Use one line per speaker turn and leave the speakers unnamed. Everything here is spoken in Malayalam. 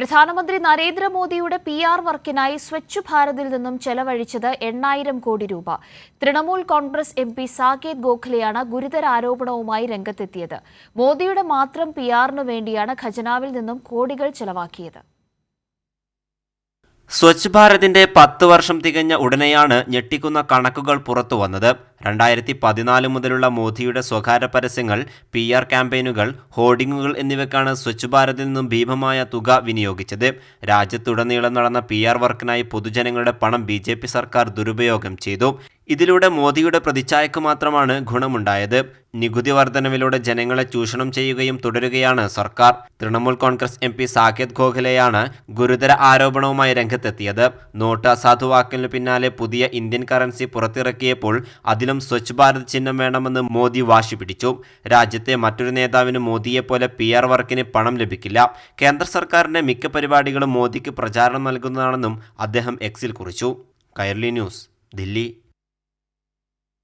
പ്രധാനമന്ത്രി നരേന്ദ്രമോദിയുടെ പി ആർ വർക്കിനായി സ്വച്ഛ് ഭാരതിൽ നിന്നും ചെലവഴിച്ചത് എണ്ണായിരം കോടി രൂപ. തൃണമൂൽ കോൺഗ്രസ് എം പി സാകേത് ഗോഖലെയാണ് ഗുരുതര ആരോപണവുമായി രംഗത്തെത്തിയത്. മോദിയുടെ മാത്രം പി ആറിനു വേണ്ടിയാണ് ഖജനാവിൽ നിന്നും കോടികൾ ചെലവാക്കിയത്.
സ്വച്ഛ് ഭാരതിന്റെ പത്ത് വർഷം തികഞ്ഞ ഉടനെയാണ് ഞെട്ടിക്കുന്ന കണക്കുകൾ പുറത്തു വന്നത്. രണ്ടായിരത്തി പതിനാല് മുതലുള്ള മോദിയുടെ സ്വകാര്യ പരസ്യങ്ങൾ പി ആർ ക്യാമ്പയിനുകൾ ഹോർഡിങ്ങുകൾ എന്നിവയ്ക്കാണ് സ്വച്ഛ് ഭാരതിൽ നിന്നും ഭീമമായ തുക വിനിയോഗിച്ചത്. രാജ്യത്തുടനീളം നടന്ന പി ആർ വർക്കിനായി പൊതുജനങ്ങളുടെ പണം ബി സർക്കാർ ദുരുപയോഗം ചെയ്തു. ഇതിലൂടെ മോദിയുടെ പ്രതിച്ഛായക്ക് മാത്രമാണ് ഗുണമുണ്ടായത്. നികുതി വർധനവിലൂടെ ജനങ്ങളെ ചൂഷണം ചെയ്യുകയും തുടരുകയാണ് സർക്കാർ. തൃണമൂൽ കോൺഗ്രസ് എം പി സാകേത് ഗോഖലെയാണ് ഗുരുതര ആരോപണവുമായി രംഗത്തെത്തിയത്. നോട്ട് അസാധുവാക്കലിന് പിന്നാലെ പുതിയ ഇന്ത്യൻ കറൻസി പുറത്തിറക്കിയപ്പോൾ അതിലും സ്വച്ഛ് ഭാരത് ചിഹ്നം വേണമെന്ന് മോദി വാശി പിടിച്ചു. രാജ്യത്തെ മറ്റൊരു നേതാവിന് മോദിയെപ്പോലെ പി ആർ വർക്കിന് പണം ലഭിക്കില്ല. കേന്ദ്ര സർക്കാരിന്റെ മിക്ക പരിപാടികളും മോദിക്ക് പ്രചാരണം നൽകുന്നതാണെന്നും അദ്ദേഹം എക്സിൽ കുറിച്ചു. കൈർലി ന്യൂസ് ദില്ലി.